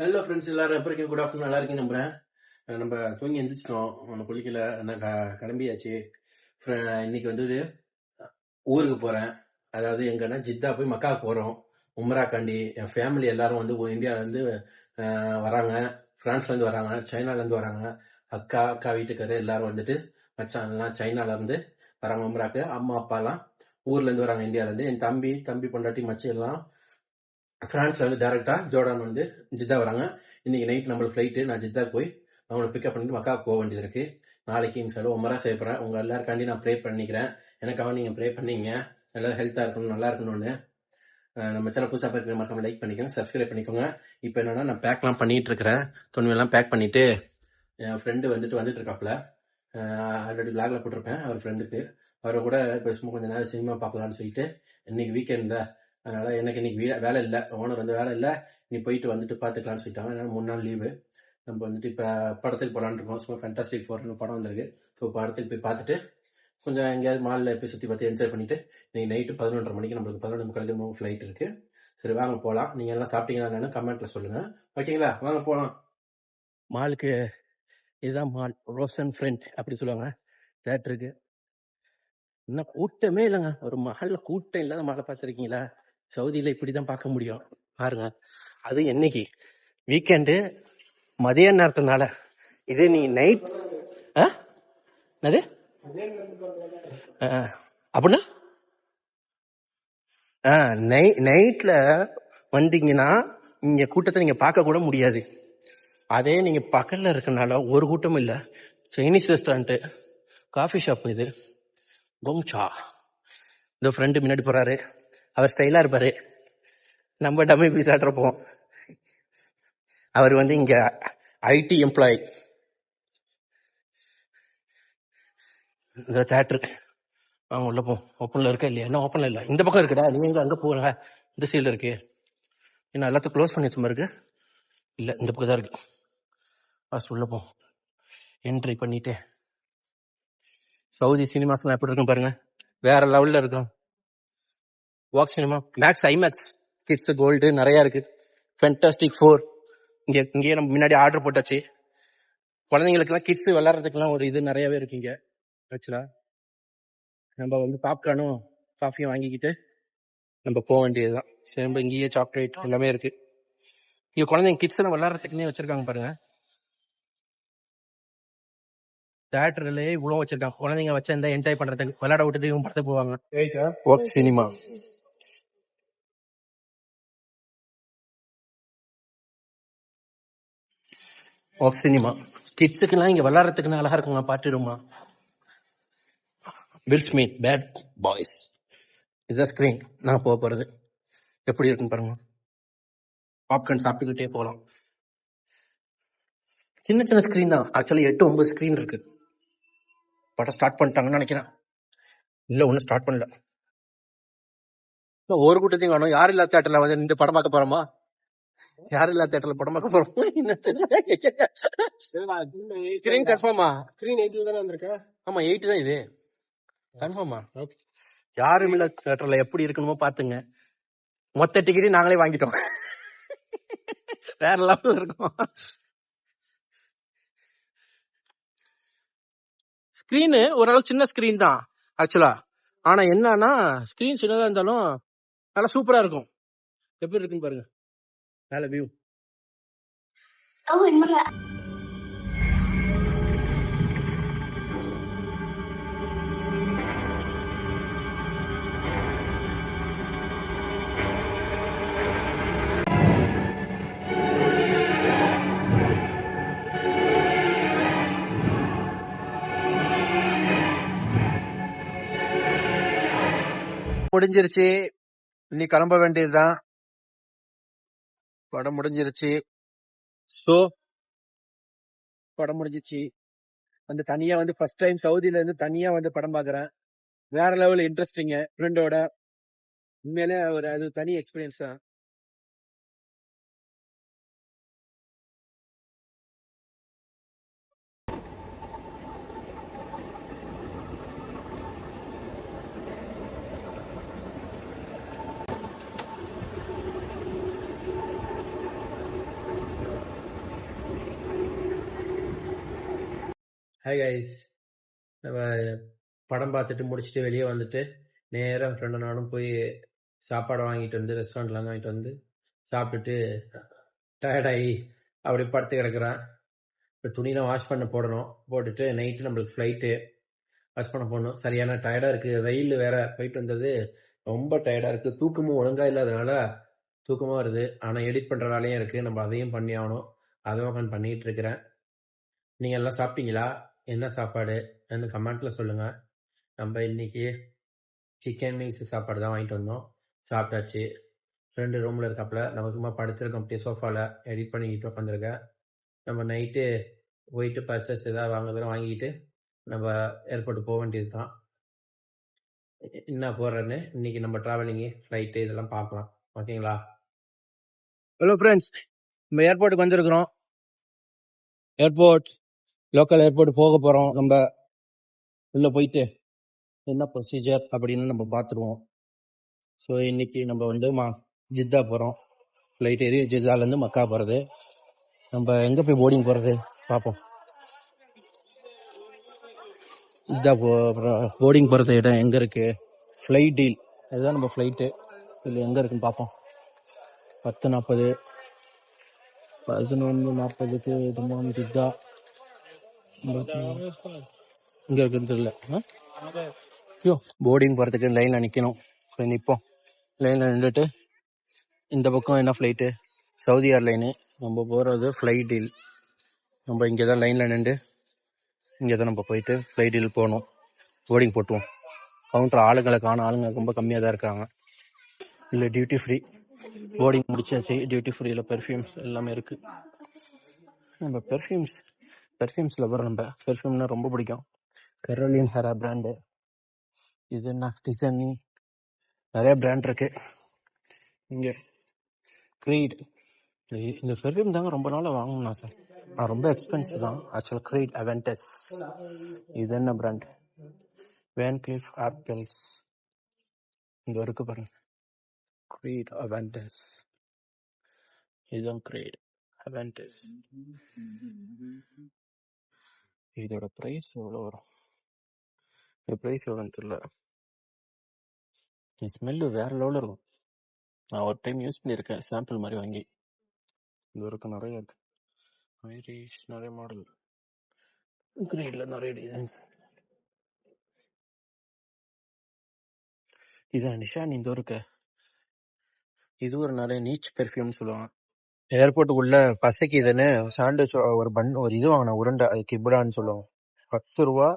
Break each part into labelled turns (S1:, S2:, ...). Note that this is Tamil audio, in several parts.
S1: ஹலோ ஃப்ரெண்ட்ஸ் எல்லாரும் எப்படி இருக்கீங்க? குட் ஆஃப்டர்நூன் நல்லா இருக்கீங்க நம்புறேன். நம்ம தூங்கி எந்திரிச்சிட்டோம். நம்ம குளிக்கல. ஆனால் க- கிளம்பியாச்சு. இன்னைக்கு வந்து ஊருக்கு போகிறேன் அதாவது எங்கன்னா ஜித்தா போய் மக்கா போகிறோம் உம்ராக்காண்டி என் ஃபேமிலி எல்லாரும் வந்து இந்தியாவிலேருந்து வராங்க. ஃப்ரான்ஸ்லேருந்து வராங்க. சைனாலேருந்து வராங்க. அக்கா அக்கா வீட்டுக்காரர் எல்லாரும் வந்துட்டு மச்சான் எல்லாம் வராங்க. உம்ராக்கு. அம்மா அப்பாலாம் ஊர்லேருந்து வராங்க. இந்தியாவிலேருந்து என் தம்பி தம்பி பொண்டாட்டி மச்சி எல்லாம் பிரான்ஸ்ல வந்து டேரக்டா ஜோர்டான் வந்து ஜித்தா வராங்க. இன்னைக்கு நைட் நம்மளுக்கு ஃப்ளைட்டு நான் ஜித்தா போய் அவங்களை பிக்கப் பண்ணிட்டு மக்கா போக வேண்டியது இருக்கு. நாளைக்கு இன்ஷாலும் உமரா செய்யப்படுறேன் உங்க எல்லாருக்காண்டி நான் ப்ரே பண்ணிக்கிறேன். எனக்காக நீங்க ப்ரே பண்ணீங்க. எல்லாரும் ஹெல்த்தா இருக்கணும் நல்லா இருக்கணும்னு. நம்ம சேனல் புதுசாக பார்க்குற மறக்காம லைக் பண்ணிக்கோங்க சப்ஸ்கிரைப் பண்ணிக்கோங்க. இப்போ என்னன்னா நான் பேக்லாம் பண்ணிட்டு இருக்கிறேன். துணிவெல்லாம் பேக் பண்ணிட்டு என் ஃப்ரெண்டு வந்துட்டு வந்துட்டு இருக்காப்புல. ஆல்ரெடி பிளாக்ல போட்டிருப்பேன். அவர் ஃப்ரெண்டுக்கு அவரை கூட இப்போ சும்மா கொஞ்ச நேரம் சினிமா பார்க்கலாம்னு சொல்லிட்டு இன்னைக்கு வீக்கெண்ட் தான் அதனால எனக்கு இன்னைக்கு வீ- வேலை இல்லை. ஓனர் வந்து வேலை இல்லை. நீ போயிட்டு வந்துட்டு பார்த்துக்கலாம்னு சொல்லிட்டாங்க. அதனால மூணு நாள் லீவு நம்ம வந்துட்டு இப்போ படத்துக்கு போகலான்னு இருக்கோம். சும்மா ஃபேண்டாஸ்டிக் ஃபோர்னு படம் வந்திருக்கு. ஸோ படத்துக்கு போய் பார்த்துட்டு கொஞ்சம் எங்கேயாவது மாலில் போய் சுற்றி பார்த்து என்ஜாய் பண்ணிட்டு இன்னைக்கு நைட்டு பதினொன்றரை மணிக்கு நம்மளுக்கு பதினொன்று முக்காலுக்கு மூணு ஃப்ளைட் இருக்கு. சரி வாங்க போகலாம் நீங்கள் எல்லாம் சாப்பிட்டீங்களா என்னன்னு கமெண்ட்ல சொல்லுங்க. ஓகேங்களா வாங்க போகலாம் மாலுக்கு இதுதான் மால் ரோசன் ஃப்ரெண்ட் அப்படி சொல்லுவாங்க. தேட்டருக்கு இன்னும் கூட்டமே இல்லைங்க. ஒரு மகளில் கூட்டம் இல்லாத மாலை பார்த்துருக்கீங்களா? சவுதியில் இப்படி தான் பார்க்க முடியும். பாருங்க. அது என்னைக்கு? வீக்கெண்டு மதிய நேரத்தினால. இது நீ நைட் ஆ? என்னது? ஆ, அப்படின்னா? ஆ நை நைட்ல வந்தீங்கன்னா இங்க கூட்டத்தை நீங்க பார்க்க கூட முடியாது. அதே நீங்க பக்கத்துல இருக்கனால ஒரு கூட்டமும் இல்லை. சைனீஸ் ரெஸ்டாரண்ட்டு காஃபி ஷாப் இது. கோம்சா இந்த ஃப்ரெண்டு முன்னாடி போறாரு. அவர் ஸ்டைலாக இருப்பார். நம்ம டம்மி பீஸ் ஆட்டுறப்போம் அவர் வந்து இங்கே ஐடி எம்ப்ளாயி இந்த தேட்ரு அவங்க உள்ள போ. ஓப்பனில் இருக்கா இல்லையா? என்ன ஓப்பனில் இல்லை. இந்த பக்கம் இருக்குடா. நீ எங்கே அங்கே போகிற இந்த சைடில் இருக்கு. என்ன எல்லாத்தையும் க்ளோஸ் பண்ணி வச்சுமா இருக்கு? இல்லை இந்த பக்கம் தான் இருக்கு. ஃபஸ்ட் உள்ள போ. என்ட்ரி பண்ணிட்டு. சவுதி சினிமாஸ்லாம் எப்படி இருக்கும் பாருங்க? வேற லெவலில் இருக்கும். Vox cinema Max IMAX kids gold நிறைய இருக்கு. ஃபென்டாஸ்டிக் ஃபோர் இங்க இங்கேயே நம்ம முன்னாடி ஆர்டர் போட்டாச்சு. குழந்தைங்களுக்குலாம் கிட்ஸ் விளையாடுறதுக்குலாம் ஒரு இது நிறையவே இருக்கு இங்க. ஆக்சுவலா நம்ம வந்து பாப்கார்னும் காஃபியும் வாங்கிக்கிட்டு நம்ம போக வேண்டியதுதான். சரி நம்ம இங்கேயே சாக்லேட் எல்லாமே இருக்கு. இங்க குழந்தைங்க கிட்ஸ் எல்லாம் விளையாடுறதுக்குன்னே வச்சிருக்காங்க பாருங்க. தேட்டர்லயே இவ்வளவு வச்சிருக்காங்க. குழந்தைங்க வச்சு எந்த என்ஜாய் பண்றதுக்கு விளையாட விட்டுட்டு இவங்க படத்துக்கு போவாங்க. சினிமா ஓ சினிமா கிட்ஸுக்குலாம் இங்கே விளையாடுறதுக்குன்னு அழகா இருக்குங்க பாட்டுருமா வில் ஸ்மித் பேட் பாய்ஸ் இதுதான் ஸ்க்ரீன் நான் போக போகிறது எப்படி இருக்குன்னு பாருங்க. பாப்கார்ன் சாப்பிட்டுக்கிட்டே போகலாம் சின்ன சின்ன ஸ்க்ரீன் தான். ஆக்சுவலி எட்டு ஒன்பது ஸ்கிரீன் இருக்கு. படம் ஸ்டார்ட் பண்ணிட்டாங்கன்னு நினைக்கிறேன். இல்லை ஒன்றும் ஸ்டார்ட் பண்ணல. ஒரு கூட்டத்தையும் காணும். யார் இல்லாத தேட்டரில் வந்து நின்று படம் பார்க்க போகிறோமா யார் இல்லாத தேட்டர்ல படம் பார்க்க போறோம் என்ன தெரியல ஸ்கிரீன் கன்ஃபார்மா
S2: ஸ்கிரீன் எயிட்ல தானே வந்திருக்கா
S1: ஆமா எயிட் தான் இது கன்ஃபார்மா
S2: ஓகே
S1: யாரும் இல்ல தேட்டர்ல எப்படி இருக்கணுமோ பாத்துங்க மொத்த டிக்கெட்டையும் நாங்களே வாங்கிட்டோம் வேற லெவல்ல இருக்கும் ஸ்கிரீனு ஓரளவு சின்ன ஸ்கிரீன் தான் ஆக்சுவலா ஆனா என்னன்னா ஸ்கிரீன் சின்னதா இருந்தாலும் நல்லா சூப்பரா இருக்கும் எப்படி இருக்குன்னு பாருங்க Đó là
S3: view. Cấu hình mất
S1: முடிஞ்சிருச்சு நீ கிளம்ப வேண்டியதுதான் படம் முடிஞ்சிருச்சு. ஸோ படம் முடிஞ்சிச்சு. வந்து தனியா வந்து ஃபர்ஸ்ட் டைம் சவுதியில இருந்து தனியா வந்து படம் பாக்குறேன். வேற லெவல் இன்ட்ரெஸ்டிங்க ஃப்ரெண்டோட உண்மையிலே ஒரு அது தனி எக்ஸ்பீரியன்ஸ் தான். ஹாய் கைஸ் நம்ம படம் பார்த்துட்டு முடிச்சுட்டு வெளியே வந்துட்டு நேராக ஃப்ரெண்டு நானும் போய் சாப்பாடு வாங்கிட்டு வந்து ரெஸ்டாரண்ட்லேருந்து வாங்கிட்டு வந்து சாப்பிட்டுட்டு டயர்டாகி அப்படி படுத்து கிடக்குறேன். இப்போ துணியெலாம் வாஷ் பண்ண போடணும். போட்டுட்டு நைட்டு நம்மளுக்கு ஃப்ளைட்டு வாஷ் பண்ண போடணும். சரியான டயர்டாக இருக்குது வெயில் வேற போயிட்டு வந்தது. ரொம்ப டயர்டாக இருக்குது தூக்கமும் ஒழுங்காக இல்லாதனால தூக்கமாக வருது. ஆனால் எடிட் பண்ணுற வேலையும் இருக்குது நம்ம அதையும் பண்ணி ஆகணும். அதுவும் உட்காந்து பண்ணிகிட்டு இருக்கிறேன். நீங்கள் எல்லாம் சாப்பிட்டீங்களா? என்ன சாப்பாடு? என்று கமெண்ட்டில் சொல்லுங்கள் நம்ம இன்னைக்கு சிக்கன் மீல்ஸ் சாப்பாடு தான் வாங்கிட்டு வந்தோம். சாப்பிட்டாச்சு. ரெண்டு ரூமில் இருக்காப்புல நம்ம சும்மா படுத்துருக்கோம். அப்படியே சோஃபாவில் எடிட் பண்ணிக்கிட்டு உட்காந்துருக்கேன் நம்ம நைட்டு போயிட்டு பர்ச்சேஸ் ஏதாவது வாங்குறதெல்லாம் வாங்கிட்டு நம்ம ஏர்போர்ட் போக வேண்டியது தான். என்ன போகிறேன்னு இன்னைக்கு நம்ம ட்ராவலிங்கு ஃப்ளைட்டு இதெல்லாம் பார்க்கலாம். ஓகேங்களா? ஹலோ ஃப்ரெண்ட்ஸ் நம்ம ஏர்போர்ட்டுக்கு வந்திருக்கிறோம். ஏர்போர்ட் லோக்கல் ஏர்போர்ட் போக போகிறோம் நம்ம உள்ளே போயிட்டு என்ன ப்ரொசீஜர் அப்படின்னு நம்ம பார்த்துருவோம் ஸோ இன்னைக்கு நம்ம வந்து மா ஜித்தா போகிறோம் ஃப்ளைட் ஏறி ஜித்தாலேருந்து மக்கா போகிறது நம்ம எங்கே போய் போர்டிங் போகிறது பார்ப்போம் ஜித்தா போ போர்டிங் போகிறது இடம் எங்கே இருக்குது ஃப்ளைட் டீல் இதுதான் நம்ம ஃப்ளைட்டு இதில் எங்கே இருக்குன்னு பார்ப்போம் பத்து நாற்பது பதினொன்று நாற்பதுக்கு இதுமாம் ஜித்தா. இங்கே இருக்குன்னு தெரியல. ஐயோ போர்டிங் போகிறதுக்கு லைனில் நிற்கணும் சரி நிற்போம் லைனில் நின்றுட்டு இந்த பக்கம் என்ன ஃப்ளைட்டு சவுதி ஏர்லைனு நம்ம போகிறது ஃப்ளைட் டீல் நம்ம இங்கே தான் லைனில் நின்று இங்கே தான் நம்ம போயிட்டு ஃப்ளைட் டீல் போகணும். போர்டிங் போட்டுவோம் கவுண்டர் ஆளுங்களை காணும் ஆளுங்க ரொம்ப கம்மியாக தான் இருக்காங்க. இல்லை டியூட்டி ஃப்ரீ போர்டிங் முடிச்சாச்சு. டியூட்டி ஃப்ரீயில் பெர்ஃப்யூம்ஸ் எல்லாமே இருக்குது நம்ம பெர்ஃப்யூம்ஸ் பெர்ஃப்யூம்ஸில் லவர் நம்ம. பெர்ஃப்யூம்னா ரொம்ப பிடிக்கும். கரோலின் ஹெரா பிராண்டு இது என்ன? டிசனி நிறைய பிராண்ட் இருக்கு. இங்கே க்ரீட் இந்த பெர்ஃப்யூம் தாங்க ரொம்ப நாளாக வாங்கணும்னா சார் நான் ரொம்ப எக்ஸ்பென்சிவ் தான். ஆக்சுவலாக க்ரீட் அவென்டஸ் இது என்ன பிராண்ட் வேன் கிளிஃப் ஆப்பிள்ஸ் இங்கே இருக்கு பாருங்க. க்ரீட் அவென்டஸ் இதுதான் க்ரீட் அவென்டஸ் இதோட ப்ரைஸ் எவ்வளோ வரும்? இந்த ப்ரைஸ் எவ்வளோன்னு தெரியல ஸ்மெல்லு வேற லெவலில் இருக்கும். நான் ஒரு டைம் யூஸ் பண்ணியிருக்கேன் சாம்பிள் மாதிரி வாங்கி. இந்த வரைக்கும் நிறைய இருக்கு. ஐரிஷ் நிறைய மாடல் கிரீடில் நிறைய டிசைன்ஸ் இதான் நிஷான் இந்த இருக்கு இது ஒரு நிறைய நீச் பெர்ஃப்யூம்னு சொல்லுவாங்க. ஏர்போர்ட்டுக்குள்ள பசிக்குதுன்னு சாண்ட்விச் ஒரு பன் ஒரு இது வாங்கினேன் உருண்டை அது கிபுடான்னு சொல்லுவோம் பத்து ரூபா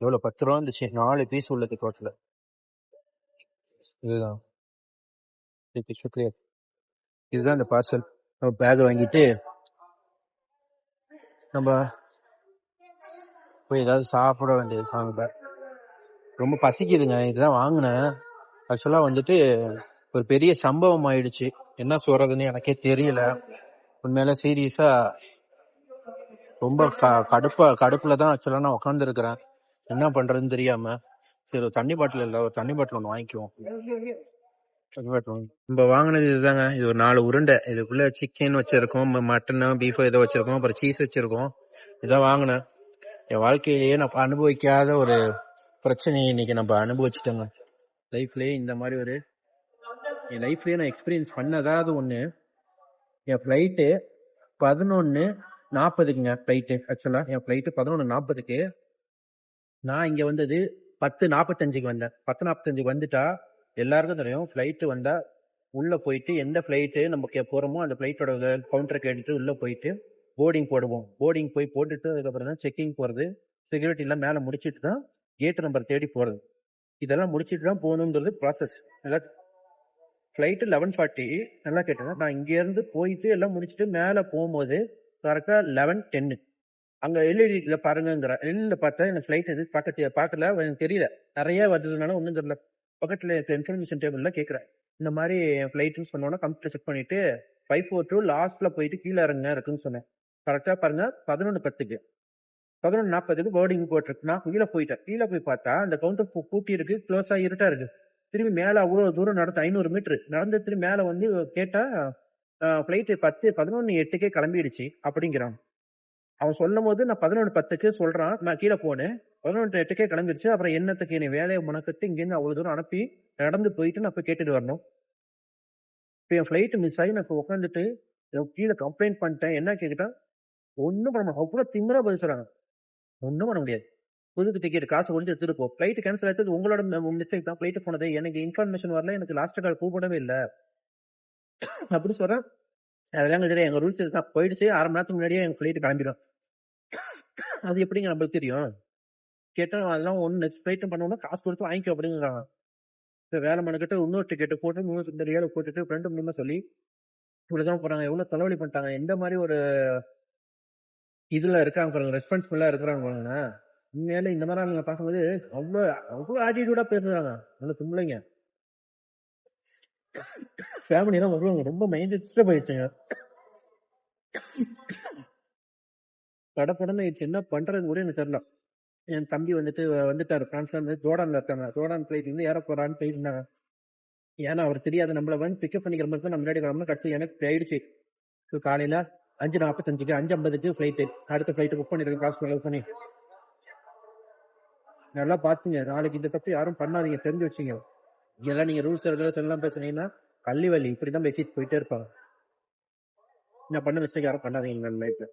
S1: எவ்வளோ பத்து ரூபா இருந்துச்சு நாலு பீஸ் உள்ளது டோட்டல் இதுதான். இதுதான் இந்த பார்சல் நம்ம பேக் வாங்கிட்டு நம்ம போய் ஏதாவது சாப்பிட வேண்டியது வாங்க ரொம்ப பசிக்குதுங்க. இதுதான் வாங்கினேன். ஆக்சுவலாக வந்துட்டு ஒரு பெரிய சம்பவம் ஆயிடுச்சு. என்ன சொல்றதுன்னு எனக்கே தெரியல. உண்மையில சீரியஸா ரொம்ப க கடுப்பா கடுப்புல தான் ஆக்சுவலாக நான் உட்காந்துருக்கிறேன் என்ன பண்றதுன்னு தெரியாம. சரி ஒரு தண்ணி பாட்டில் இல்லை ஒரு தண்ணி பாட்டில் ஒன்று வாங்கிக்குவோம். தண்ணி பாட்டில் வாங்கி நம்ம வாங்கினது இதுதாங்க. இது ஒரு நாலு உருண்டை. இதுக்குள்ள சிக்கன் வச்சிருக்கோம் மட்டனு பீஃப் ஏதோ வச்சிருக்கோம் அப்புறம் சீஸ் வச்சிருக்கோம். இதான் வாங்கினேன். என் வாழ்க்கையிலேயே நான் அனுபவிக்காத ஒரு பிரச்சனையை இன்னைக்கு நம்ம அனுபவிச்சிட்டோங்க. லைஃப்லேயே இந்த மாதிரி ஒரு என் லைஃப்லேயே நான் எக்ஸ்பீரியன்ஸ் பண்ணதாவது ஒன்று என் ஃப்ளைட்டு பதினொன்று நாற்பதுக்குங்க ஃப்ளைட்டு ஆக்சுவலாக என் ஃப்ளைட்டு பதினொன்று நாற்பதுக்கு நான் இங்கே வந்தது பத்து நாற்பத்தஞ்சுக்கு வந்தேன். பத்து நாற்பத்தஞ்சுக்கு வந்துட்டா எல்லாருக்கும் தெரியும். ஃப்ளைட்டு வந்தால் உள்ளே போயிட்டு எந்த ஃப்ளைட்டு நம்ம போகிறோமோ அந்த ஃப்ளைட்டோட கவுண்டருக்கு கேட்டுட்டு உள்ளே போயிட்டு போர்டிங் போடுவோம். போர்டிங் போய் போட்டுட்டு அதுக்கப்புறம் தான் செக்கிங் போகிறது செக்யூரிட்டிலாம் மேலே முடிச்சிட்டு தான் கேட் நம்பர் தேடி போகிறது இதெல்லாம் முடிச்சுட்டு தான் போகணுங்கிறது ப்ராசஸ் எல்லாம் ஃப்ளைட்டு லெவன் ஃபார்ட்டி நல்லா கேட்டேன். நான் இங்கேருந்து போயிட்டு எல்லாம் முடிச்சுட்டு மேலே போகும்போது கரெக்டாக லெவன் டென்னு அங்கே எல்இடியில் பாருங்கங்கிற எல்இடியில் பார்த்தா எனக்கு ஃப்ளைட் எது பக்கத்து பார்க்கல எனக்கு தெரியல. நிறைய வந்ததுனால ஒன்றும் தெரியல. பக்கத்தில் இருக்க இன்ஃபர்மேஷன் டேபிளில் கேட்குறேன். இந்த மாதிரி ஃப்ளைட்டுன்னு சொன்னோன்னா கம்ப்யூட்டர் செக் பண்ணிவிட்டு ஃபைவ் ஃபோர் டூ லாஸ்ட்டில் போயிட்டு கீழே இறங்க இருக்குன்னு சொன்னேன். கரெக்டாக பாருங்கள் பதினொன்று பத்துக்கு. பதினொன்று நாற்பதுக்கு போர்டிங் போட்டிருக்கு. நான் கீழே போயிட்டேன். கீழே போய் பார்த்தா அந்த கவுண்டர் பூட்டி இருக்கு க்ளோஸாக இருட்டாக இருக்குது திரும்பி மேலே அவ்வளோ தூரம் நடந்து ஐநூறு மீட்ரு நடந்து திரும்பி மேலே வந்து கேட்டால் ஃப்ளைட்டு பத்து பதினொன்று எட்டுக்கே கிளம்பிடுச்சு அப்படிங்கிறான். அவன் சொல்லும் போது நான் பதினொன்று பத்துக்கு சொல்றான். நான் கீழே போனேன். பதினொன்று எட்டுக்கே கிளம்பிடுச்சு. அப்புறம் என்னத்துக்கு என்னை வேலையை முனக்கிட்டு இங்கேருந்து அவ்வளவு தூரம் அனுப்பி நடந்து போயிட்டு நான் போய் கேட்டுட்டு வரணும். இப்போ என் ஃப்ளைட்டு மிஸ் ஆகி நான் உட்காந்துட்டு கீழே கம்ப்ளைண்ட் பண்ணிட்டேன். என்ன கேட்டுட்டேன் ஒன்றும் பண்ண முடியாது. அவ்வளோ திமிராக பதில் சொல்கிறாங்க ஒன்றும் பண்ண முடியாது. புதுக்கு டிக்கெட் காசு ஒழிஞ்சு வச்சிருப்போம் ஃப்ளைட் கேன்சல் ஆச்சு உங்களோட மிஸ்டேக் தான். ஃப்ளைட் போனது எனக்கு இன்ஃபர்மேஷன் வரல எனக்கு லாஸ்ட் கால் கூப்பிடவே இல்லை. அப்படின்னு சொல்றேன் அதெல்லாம் தெரியும் எங்க ரூல்ஸ் தான் போயிடுச்சு அரை மணி நேரத்துக்கு முன்னாடியே எங்க ஃப்ளைட் கிளம்பிடும். அது எப்படிங்க நம்மளுக்கு தெரியும்? கேட்டால் அதெல்லாம் ஒன்று நெக்ஸ்ட் ஃப்ளைட்டும் பண்ணோம்னா காசு கொடுத்து வாங்கிக்கோ அப்படிங்கிறான். இப்போ வேலை மனுக்கிட்ட இன்னொரு டிக்கெட் போட்டு இன்னொரு இந்த ஏழு போட்டுட்டு ஃப்ரெண்டு மூலியமாக சொல்லி இவ்வளோதான் போகிறாங்க எவ்வளோ தலைவலி பண்ணிட்டாங்க. எந்த மாதிரி ஒரு இதில் இருக்காங்க பாருங்க ரெஸ்பான்சிபிளாக இருக்கிறாங்க பாருங்கண்ணா உண்மையில இந்த மாதிரி நீங்க பார்க்கும்போது அவ்வளோ அவ்வளோ ஆட்டிடியூடா பேசுறாங்க. நல்ல பிள்ளைங்க ஃபேமிலி தான் வருவாங்க. ரொம்ப மைண்ட் டிஸ்டர்ப் ஆயிடுச்சுங்க கடப்படன்னு ஆயிடுச்சு. என்ன பண்றது கூட எனக்கு தெரியல. என் தம்பி வந்துட்டு வந்துட்டாரு. பிரான்ஸ்ல இருந்து ஜோடான்ல இருக்காங்க. ஜோர்டான் பிளைட் இருந்து ஏற போறான்னு போயிருந்தாங்க. ஏன்னா அவர் தெரியாது. நம்மள வந்து பிக்கப் பண்ணிக்கிற மாதிரி தான் நம்ம முன்னாடி கிளம்பணும் கடைசி எனக்கு போயிடுச்சு ஸோ காலையில அஞ்சு நாற்பத்தஞ்சுக்கு அஞ்சு ஐம்பதுக்கு ஃப்ளைட்டு அடுத்த ஃபிளைட்டு புக் பண்ணிருக்கேன் காசு செலவு பண்ணி. நல்லா பாத்துங்க. நாளைக்கு இந்த தப்பு யாரும் பண்ணாதீங்க. தெரிஞ்சு வச்சுங்க. இதெல்லாம் நீங்க ரூல்ஸ் ரெகுலேஷன் எல்லாம் பேசுனீங்கன்னா கள்ளி வலி இப்படிதான் பேசிட்டு போயிட்டே இருப்பாங்க. நான் பண்ண மிஸ்டேக் யாரும் பண்ணாதீங்க லைஃப்ல